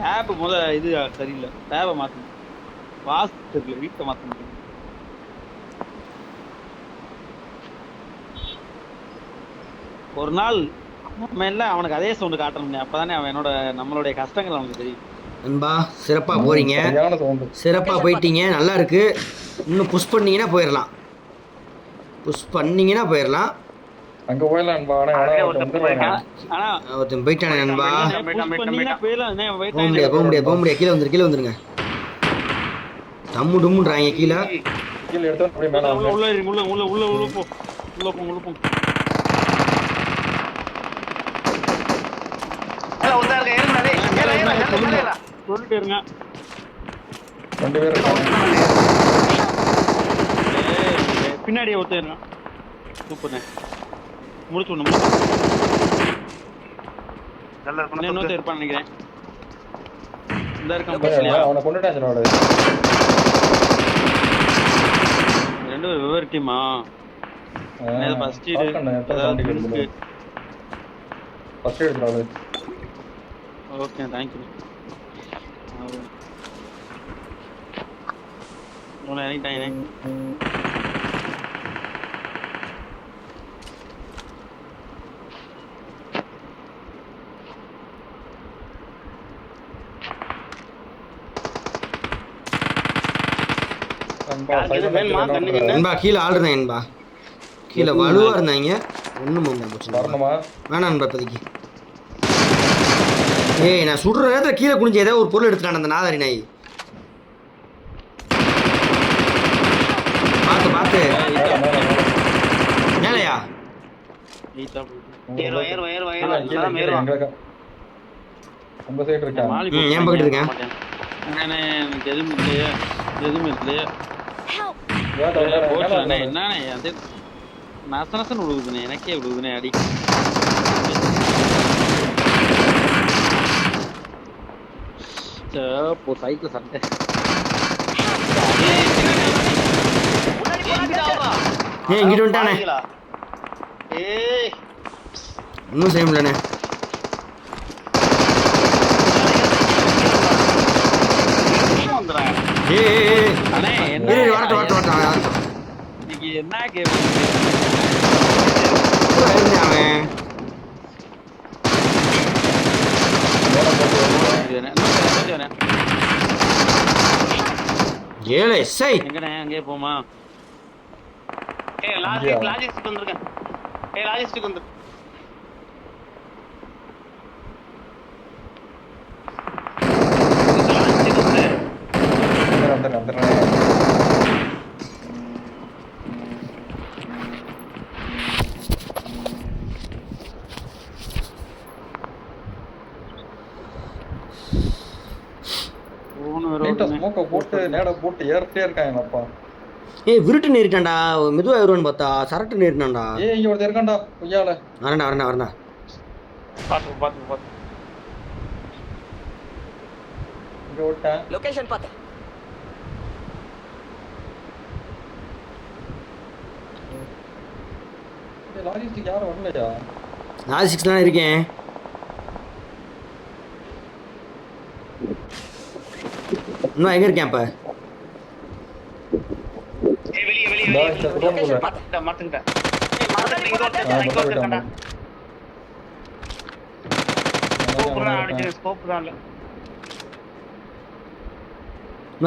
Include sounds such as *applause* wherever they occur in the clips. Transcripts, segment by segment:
Tape முத இது சரியில்லை. டேபை மாற்றணும் வாஸ்து தெரியல. வீட்டை மாற்றணும் ஒரு நாள் நம்ம எல்லாம் அவனுக்கு அதே சவுண்டு காட்டணும். அப்பதானே அவன் என்னோட நம்மளுடைய கஷ்டங்கள் அவனுக்கு தெரியும். நண்பா சிறப்பா போறீங்க. சிறப்பா போயிட்டீங்க. நல்லா இருக்கு. இன்னும் புஷ் பண்ணீங்கன்னா போயிடலாம் புஷ் பண்ணீங்கன்னா போயிடலாம் அங்க போயிடலாம் நண்பா. ஆனா ஒருத்தன் போயிட்டானே wait போக முடியாது போக முடியாது போக முடியாது. கீழே வந்துரு கீழே வந்துருங்க. தம்மு டும்முன்றாங்க கீழே. கீழே எடுத்து அப்படியே மேல உள்ள. உள்ள உள்ள உள்ள உள்ள உள்ள போ. உள்ள போ உள்ள போ. சொல்லிட்டு இருங்க. ரெண்டு பேர் பின்னாடியே ஒருத்தர் சூப்பர்ண்ணே. முடிச்சு விடணும் முடிச்சு சுத்து. இருப்பான்னு நினைக்கிறேன். இந்த இருக்கான் அவனை- பக்கத்துலயா? அவனை கொண்டுட்டான் அவனோட ரெண்டு பேரும் வெவ்வேறு டீமா ஃபர்ஸ்ட் பிரின்ஸ்க்கு ஃபர்ஸ்ட் எடுத்துறாரு ஓகே தேங்க்யூ உங்களை இறங்கிட்டாங்க நண்பா கீழே ஆள் நண்பா. கீழே வலுவா இருந்தாங்க ஒன்றும். வரணுமா? வேணாம் நண்பா இப்போதைக்கு. ஏய் நான் சுடுற நேரத்தில் கீழே குனிஞ்சு ஏதாவது ஒரு பொருள் எடுத்துட்டான் அந்த நாதாரி நாய். பார்த்து பார்த்து. மேல, மேல, மேல. மேலையா. உங்க சைடு இருக்கான் எதுவும் இல்லையே. எதுவும் இல்லையே. என்னண்ணே அது நச நசன்னு விழுகுதுண்ணே எனக்கே விழுகுதுண்ணே அடி. போ சைக்கிள் சண்டை. ஏய் இங்கிட்டு வந்துட்டானே. இன்னும் செய்ய முடியலண்ணே. வந்துடுறாங்க ஏய் ஏய், ஏய் அண்ணே என்ன ஏய் வரட்டும் வரட்டும் வரட்டும் வரட்டும் இன்னைக்கு என்ன கேம் ஏழை எஸ்ஐ எங்கண்ணே அங்கேயே போமா? ஏய் லாஜிக் லாஜிஸ்டிக் வந்திருக்கேன் ஏய் லாஜிஸ்டிக் வந்து வந்துடுறேன், வந்துடுறேன். அ போட்டு நேட போட்டு ஏறிட்டே இருக்கான் எங்க அப்பா. ஏய் விருட்டு நேரிட்டான்டா. மெதுவாக வருவான்னு பார்த்தா சரட்டு நேரிட்டான்டா. ஏய் இங்க ஒருத்தர் இருக்கான்டா பொய்யால வரண்டா வரண்டா வரண்டா பாத்து பாத்து பாத்து. இங்க விட்டேன். லொகேஷன் பார்த்தேன் லாஜிஸ்டிக் யாரும் வரலையா? தான் இருக்கேன். இன்னும் எங்கே இருக்கேன் இப்போ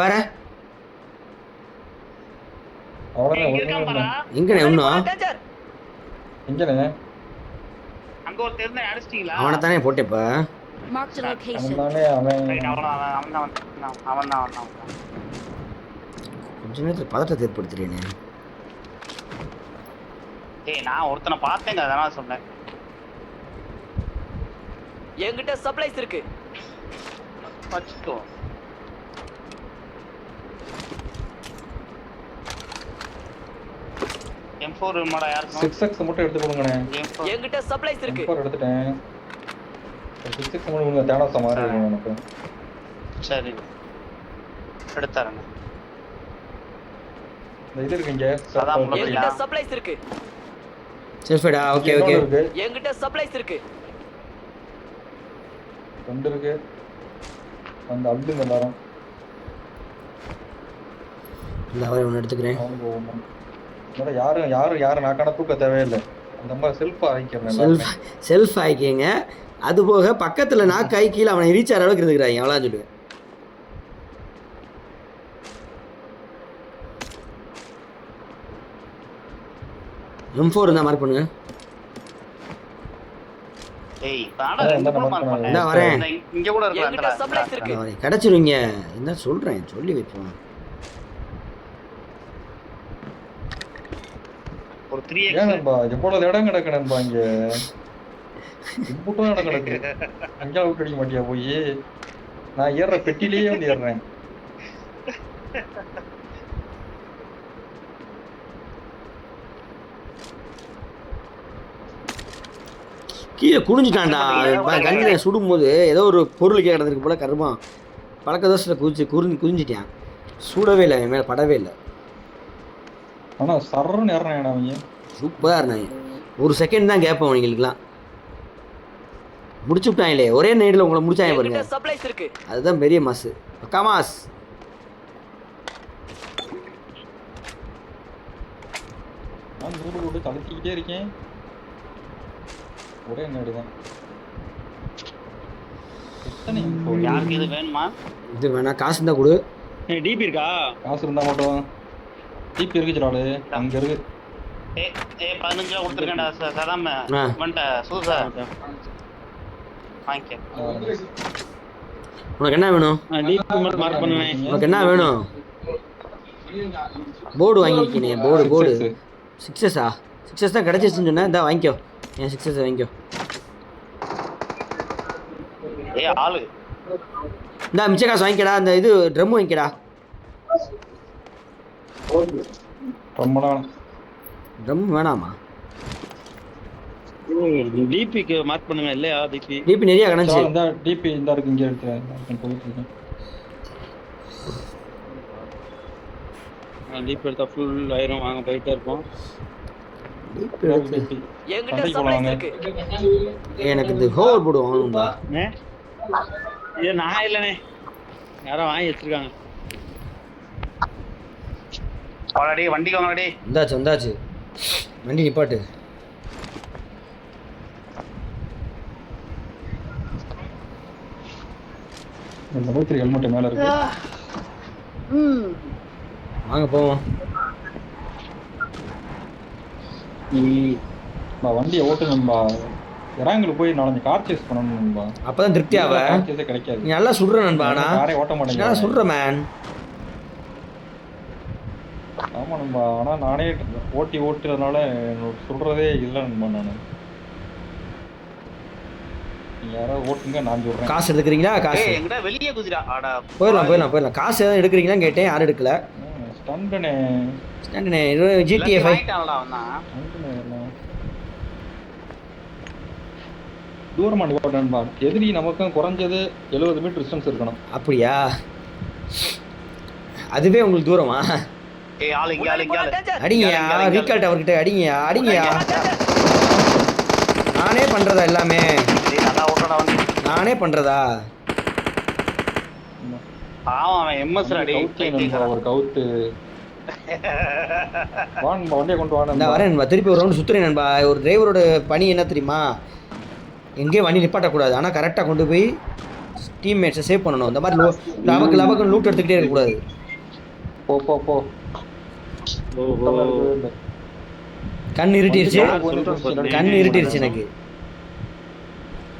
வேற? எங்கண்ணே இன்னும்? எங்கண்ணே? அங்க ஒருத்தன் இருந்தா அடிச்சிட்டீங்களா? அவனை தானே போட்டேன் இப்போ. Marked a அவன் location. அவன் கொஞ்ச நேரத்தில் பதட்டத்தை ஏற்படுத்துறேனே ஏய் நான் ஒருத்தனை பார்த்தேங்க அதனால சொன்னேன். என்கிட்ட சப்ளைஸ் இருக்கு. வச்சுக்கோ. எம் ஃபோர் மாடா யாருக்கும் சிக்ஸ் எக்ஸ் மட்டும் எடுத்து கொடுங்கண்ணே. என்கிட்ட சப்ளைஸ் இருக்கு. எடுத்துட்டேன். சிக்ஸ் மட்டும் கொடுங்க தேடாச மாதிரி இருக்கும் எனக்கு சரி. எடுத்தாருங்க இந்த இது இருக்கு இங்க. அதான் முன்னாடி. என்கிட்ட சப்ளைஸ் இருக்கு. செல்ஃபைடா ஓகே ஓகே. என்கிட்ட சப்ளைஸ் இருக்கு. ரெண்டு இருக்கு. அந்த அள்ளுங்க எல்லாரும். இந்த அவரை ஒன்று எடுத்துக்கிறேன். அதனால யாரும் யாரும் யாரும் நாக்கான தூக்க தேவையில்லை. அந்த மாதிரி செல்ஃபா ஆகிக்கிறேன் செல்ஃப் செல்ஃப் ஆக்கிங்க அது போக பக்கத்தில் நாக்கு ஆகி கீழே அவனை ரீச் ஆகிற அளவுக்கு இருக்கிறாங்க அவ்வளோ சொல்லுவேன். எம் ஃபோர் இருந்தால் மார்க் பண்ணுங்க. கிடச்சிருவீங்க என்ன சொல்கிறேன் சொல்லி வைப்போம். ஒரு த்ரீ இடம் கிடக்கு நண்பா இங்க. இம்புட்டும் இடம் கிடக்கு அங்கே விட்டு அடிக்க மாட்டியா போய்? நான் ஏறுற பெட்டிலேயே வந்து ஏறுறேன். கீழே குனிஞ்சிட்டான்டா. கண்ணில் சுடும்போது ஏதோ ஒரு பொருள் கிடந்திருக்கு போல கருமா. பழக்க தோசையில் குதிச்சு குறிஞ்சி குதிஞ்சிட்டான் சுடவே இல்லை என் மேலே படவே இல்லை. ஆனா சர்றன்னு ஏறுறேன் அவங்க சூப்பராக இருந்தாங்க ஒரு செகண்ட் தான் கேட்போம் அவங்களுக்குலாம் முடிச்சு விட்டாங்களே ஒரே நைட்டில் உங்களை முடிச்சாங்க பாருங்க. சப்ளைஸ் இருக்கு. அதுதான் பெரிய மாசு. பக்கா மாஸ் நான் தளர்த்திக்கிட்டே இருக்கேன். ஒரே நேடு தான்? யாருக்கு இது வேணுமா? இது வேணா காசு இருந்தால் கொடு. டிபி இருக்கா? காசு இருந்தா மட்டும் டிபி இருக்கு சிலாடு அங்க இருக்கு. ஏ ஏ பதினஞ்சு ரூபா கொடுத்துருக்கேன்டா சதாம். ஆ. வந்துட்ட சூசா. உனக்கு என்ன வேணும்? உனக்கு என்ன வேணும்? போர்டு வாங்கியிருக்கீனே போர்டு போர்டு. சிக்ஸஸா சிக்ஸஸ் தான் கிடச்சிருச்சுன்னு சொன்னேன். இந்தா வாங்கிக்கோ. என் சிக்ஸஸ் வாங்கிக்கோ. ஏ ஆளு. இந்தா மிச்ச காசு வாங்கிக்கடா. இந்த இது ட்ரம் வாங்கிக்கடா. ட்ரம் வேணாமா? டிபிக்கு மார்க் பண்ணுங்க இல்லையா டிபி டிபி நிறைய கிடந்துச்சு இந்த டிபி இந்த இருக்கு இங்க எடுத்துறேன் நான் போயிட்டு இருக்கேன் டிபி எடுத்தா ஃபுல் ஆயிரம் வாங்க போயிட்டே இருப்போம். எடுத்து. எனக்கு இந்த ஹோவர் போர்டு வாங்கணும்பா ஏ? இது நான் இல்லைண்ணே யாரோ வாங்கி வச்சிருக்காங்க. வாடா வண்டிக்கு வாங்கடா வந்தாச்சு வந்தாச்சு வண்டி நிப்பாட்டு. இந்த நூத்தி ஹெல்மெட் மேல இருக்கு. வாங்க போவோம். நான் வண்டியை ஓட்டுனேன்பா இறாங்களுக்கு போய் நாலஞ்சு கார் சேஸ் பண்ணணும்பா அப்பதான் திருப்தி ஆவ. சேஸே கிடைக்காது. நீ நல்லா சுடுற நண்பா ஆனா. காரே ஓட்ட மாட்டேங்க சுடுற மேன் ஆமா நண்பா. ஆனா நானே ஓட்டி ஓட்டுறதுனால சொல்றதே இல்லை நண்பா நானு. நீங்க யாராவது ஓட்டுங்க நான் சொல்றேன். காசு எடுக்கிறீங்களா காசு. எங்கடா வெளிய குதிரா ஆடா போயிடலாம் போயிடலாம் போயிடலாம். காசு எதாவது எடுக்கிறீங்களான்னு கேட்டேன் யாரும் எடுக்கல. ஸ்டண்டுனே. ஸ்டாண்டுண்ணே ஜிடிஏ ஃபைவ் வாங்கிட்டான்டா அவன் ஸ்டண்டுனே தூரமா நிப்பாட்டன்பா எதிரி நமக்கும் குறைஞ்சது எழுபது மீட்டர் டிஸ்டன்ஸ் இருக்கணும். அப்படியா? அதுவே உங்களுக்கு தூரமா? அடிங்கயா ரீகால் டவர் கிட்ட அடிங்கயா அடிங்கயா நானே பண்றதா எல்லாமே? ஓட்டடா வண்டி நானே பண்றதா? பாவம் அவன் எம்எஸ் ஒரு கவுத்து. *laughs* வண்டியை கொண்டு வரேன் நண்பா. திருப்பி ஒரு ரவுண்டு சுத்துறேன் நண்பா. ஒரு டிரைவரோட பணி என்ன தெரியுமா? எங்கேயும் வண்டி நிப்பாட்டக்கூடாது. ஆனால் கரெக்டாக கொண்டு போய் டீம்மேட்ஸை சேவ் பண்ணணும். இந்த மாதிரி லோ நமக்கு லவக்கு லூட் எடுத்துக்கிட்டே இருக்கக்கூடாது. போ போ போ. ஓஹோ. கண் இருட்டிருச்சு. கண் இருட்டிருச்சு எனக்கு.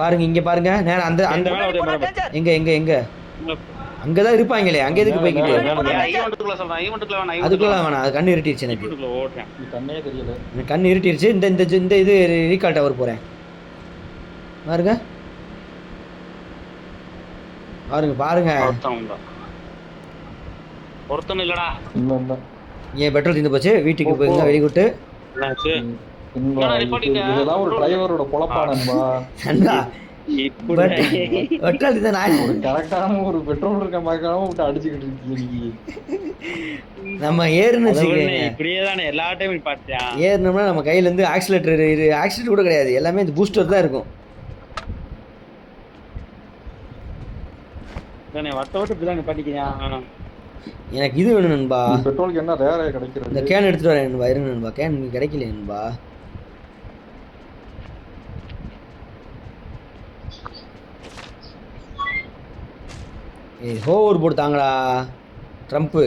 பாருங்க இங்க பாருங்க. நேரம் அந்த அந்த. எங்க எங்க எங்க? அங்கதான் இருப்பாங்களே அங்க எதுக்கு போய்கிட்டு அதுக்குள்ள வேணாம். அது கண் இருட்டிருச்சு எனக்கு. கண்ணே கண் இருட்டிருச்சு இந்த இந்த இந்த இது ரீகால் டவர் போறேன். பாருங்க. பாருங்க பாருங்க. ஒருத்தன் இல்லடா. இல்ல இல்ல ஏன் பெட்ரோல் தீர்ந்து போச்சு? வீட்டுக்கு போயிருந்தா வெரி இதெல்லாம் ஒரு டிரைவரோட பொழப்பானன்பா ஒரு கரெக்டான ஒரு பெட்ரோல் இருக்க விட்டு அடிச்சுக்கிட்டு இருக்கீங்க நம்ம ஏறுன்னு இப்படியே தானே எல்லா டைமும் பார்த்தியான் ஏறினோம்னா நம்ம கையில இருந்து ஆக்சிலேட்டர் இது ஆக்சிலேட்டர் கூட கிடையாது. எல்லாமே இந்த பூஸ்டர் தான் இருக்கும். எனக்கு இது வேணும் நண்பா. பெட்ரோலுக்கு என்ன ரேரே இந்த கிடைக்கிறது கேன் எடுத்துட்டு வரேன் நண்பா. இருங்க நண்பா. கேன் கிடைக்கல நண்பா. ஏய் ஹோவர் போட்டு தாங்கடா. ட்ரம்ப்பு.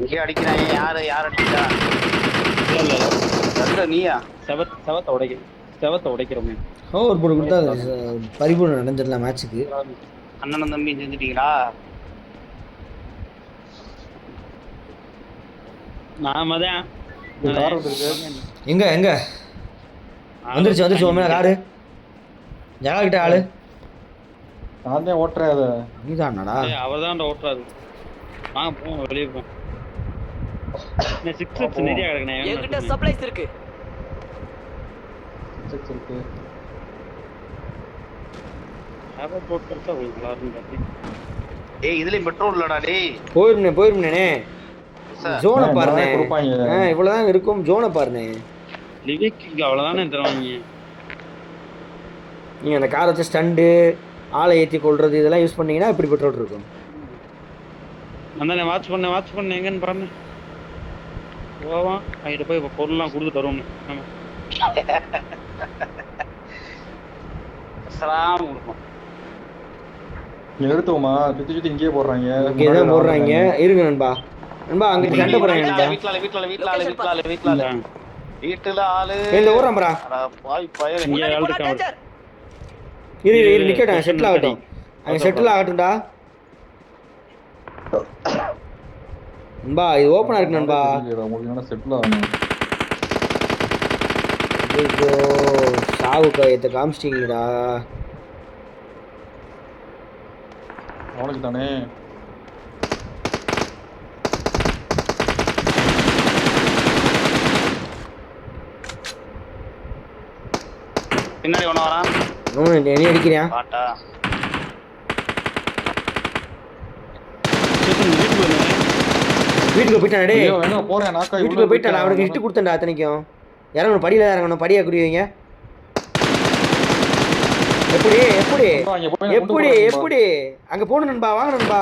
இங்கே அடிக்கிறாங்க யாரு யார் அடிக்கிறா? இல்ல நீயா? செவத் செவத்தை உடைக்க செவத்தை உடைக்கிறோமே. ஹோவர் போட்டு கொடுத்தா பரிபூர்ணம் நடந்துடலாம் மேட்ச்சுக்கு அண்ணனும் தம்பி செஞ்சுட்டீங்களா நாம தான் எங்க எங்க? வந்துருச்சு வந்துருச்சு காரு. ஜகா கிட்ட ஆளு. நான் தான் ஓட்டுறேன் அதை. நீதானடா. அவர் தான் ஓட்டுறாரு. வாங்க போவோம் வெளியே போவோம். சிக்ஸ் சிக்ஸ் நிறைய என்கிட்ட கிடக்குண்ணே சப்ளைஸ் இருக்கு. சிக்ஸ் இருக்கு. போட்டு கொடுத்தா உங்களுக்கு நல்லா இருக்கும். ஏய் இதுலயும் பெட்ரோல் இல்லடா டேய். போயிருந்தேனே சார் ஜோனை பாருண்ணே. இவ்வளவுதான் இருக்கும். ஜோனை பாருண்ணே. லிவிக்கு அவ்வளோதானே தருவாங்க. நீங்கள் அந்த காரை வச்சு ஸ்டண்டு ஆளை ஏற்றி கொள்றது இதெல்லாம் யூஸ் பண்ணீங்கன்னா இப்படி பெட்ரோல் இருக்கும்? அந்தானே வாட்ச் பண்ண வாட்ச் பண்ண எங்கன்னு பாருங்க போவான் அவங்கிட்ட போய் இப்போ பொருள்லாம் கொடுத்து தருவோம் ஆமா. சலாம் கொடுப்போம் நிறுத்துவோமா சுத்தி சுத்தி இங்கேயே போடுறாங்க. இங்கே தான் போடுறாங்க. இருங்க நண்பா. சண்டை போடுறாங்க நண்பா. வீட்டுல வீட்டுல வீட்டுல ஆளு வீட்டுல ஆளு வீட்டுல ஆளு. வீட்டுல ஆளு. இந்த அட பாய் இங்க ஆள் danger. இரு இரு, நிக்கட்டும். செட்டில் ஆகட்டும். அங்கே செட்டில் ஆகட்டும்டா. நண்பா இது ஓப்பனாக இருக்கு நண்பா. செட்டில் ஆகணும் ஐயோ சாவு காயத்தை காமிச்சிட்டீங்கடா அவனுக்கு தானே பின்னாடி கொண்டு வரான். இன்னும் என்ன அடிக்கிறியா? பாட்டா வீட்டுக்கு போயிட்டானே போறேன் நாக்கா வீட்டுக்கு போயிட்டான்? அவனுக்கு இட்டு கொடுத்தேன்டா அத்தனைக்கும். இறங்கணும் படியில் தான் இறங்கணும் படியா குடி வைங்க. எப்படி எப்படி? எப்படி எப்படி? அங்க போகணும் நண்பா வாங்க நண்பா.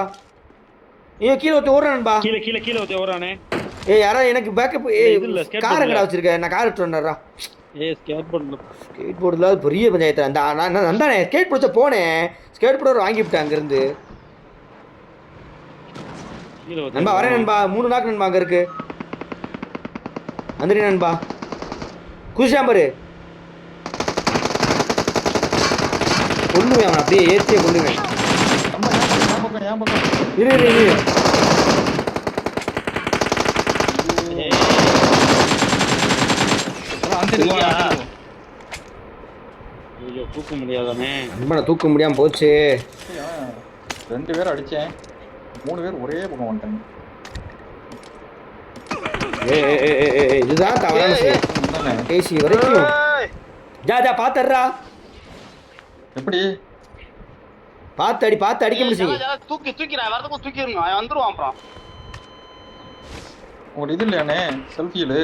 ஐயோ கீழே ஓடுறேன் நண்பா. கீழே கீழே கீழே ஓடுறானே. ஏய் யாராவது எனக்கு பேக்கப் கார் எங்கடா. வச்சிருக்க? நான் கார் எடுத்து வந்தா ஏ ஸ்கேட் போர்டில் பெரிய பஞ்சாயத்து. அந்த நான் நான் வந்தானே ஸ்கேட் போர்டு போனேன். ஸ்கேட் போர்டு வாங்கி விட்டேன் அங்கேருந்து. நண்பா வரேன் நண்பா. மூணு நாக்கு நண்பா அங்கே இருக்கு. வந்துடு நண்பா. குதிச்சாம்பரு கொல்லுவேன் அவன் அப்படியே ஏற்றியே பக்கம்? இரு இரு இரு ஏய், அதான் அந்த side வா, அந்த side வா. ஐயோ தூக்க முடியாதானே தூக்க முடியாமல் போச்சு? ரெண்டு பேர் அடிச்சேன். மூணு பேர் ஒரே பக்கம் வந்துட்டாங்க. ஏ ஏ, ஏ, ஏ, ஏ, இதுதான் தவறான செயல்? பேசி வரைக்கும். ஜா ஜா பாத்துறா. எப்படி? பார்த்து அடி பார்த்து அடிக்க முடிச்சு தூக்கி தூக்கிறேன் வரதுக்கும் தூக்கிருங்க அவன் வந்துருவான் அப்புறம். உங்களுக்கு இது இல்லையாண்ணே? செல்ஃபியில்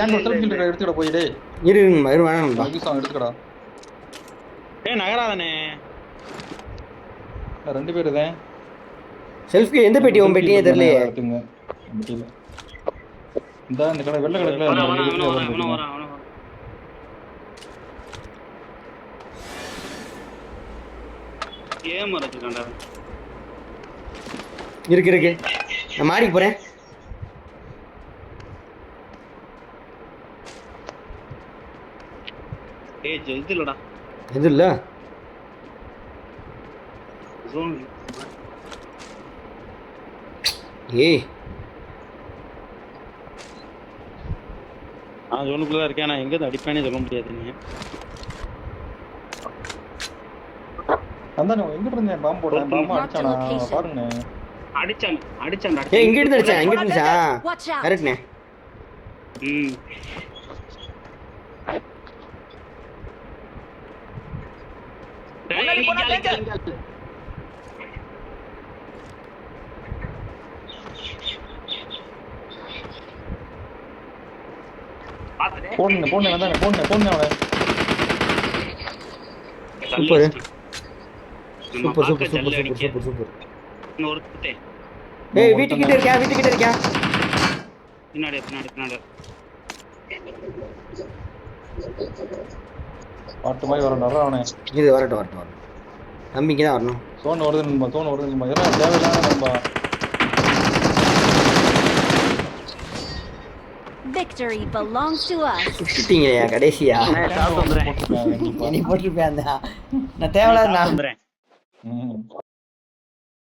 ஏன் செல்ஃபி எடுத்துக்கிட போய் டேய். இரு இரு வேணாம் எடுத்துக்கடா. நகராதானே ரெண்டு பேர் தான் செல்ஃபி எந்த பெட்டி? உன் பெட்டியே? தெரியலையே. இந்த இந்த கடை வெள்ளை கடையில். ஏன் மறைச்சிருக்காண்டா இருக்கு இருக்கு. நான் மாடிக்கு போறேன். ஏய் இது இல்லடா. எது இல்ல? ஜோன் ஏய். நான் ஜோனுக்குள்ள தான் இருக்கேன். நான் எங்க இருந்து அடிப்பேனே சொல்ல முடியாது நீ. அந்தானே எங்கிட்ட இருந்தேன் பாம்பு போட்டேன். பாம்பு அடிச்சானா? பாருங்கண்ணே. அடிச்சான் அடிச்சான்டா ஏய் இங்க இருந்து அடிச்சேன் இங்க இருந்து அடிச்சா Watch out. கரெக்ட்ண்ணே. ம். முன்னாடி போனா. பாத்துட்டேன் போடுங்க போடுங்க அந்தானே போடுங்க போடுங்க அவனை. Super. Super super super. Super super super. இன்னும் ஒருத்தன். ஏய் வீட்டுக்கிட்ட இருக்கியா வீட்டுக்கிட்ட இருக்கியா பின்னாடி பின்னாடி பின்னாடி. பாட்டு மாதிரி வர நிறைய அவனே. இது வரட்டும் வரட்டும் வரட்டும். தம்பி இங்கே தான் வரணும். தோணு வருது நண்பா தோணு வருது நண்பா. இதெல்லாம் தேவையில்லாத நண்பா. Victory belongs to us. சுத்திட்டீங்களா கடைசியா? ஷாப் வந்துடுறேன். போட்டிருக்காங்க கண்டிப்பா. நீ போட்டிருப்பேன் அந்த நான் தேவையில்லாத நான் வந்துடுறேன் ம்.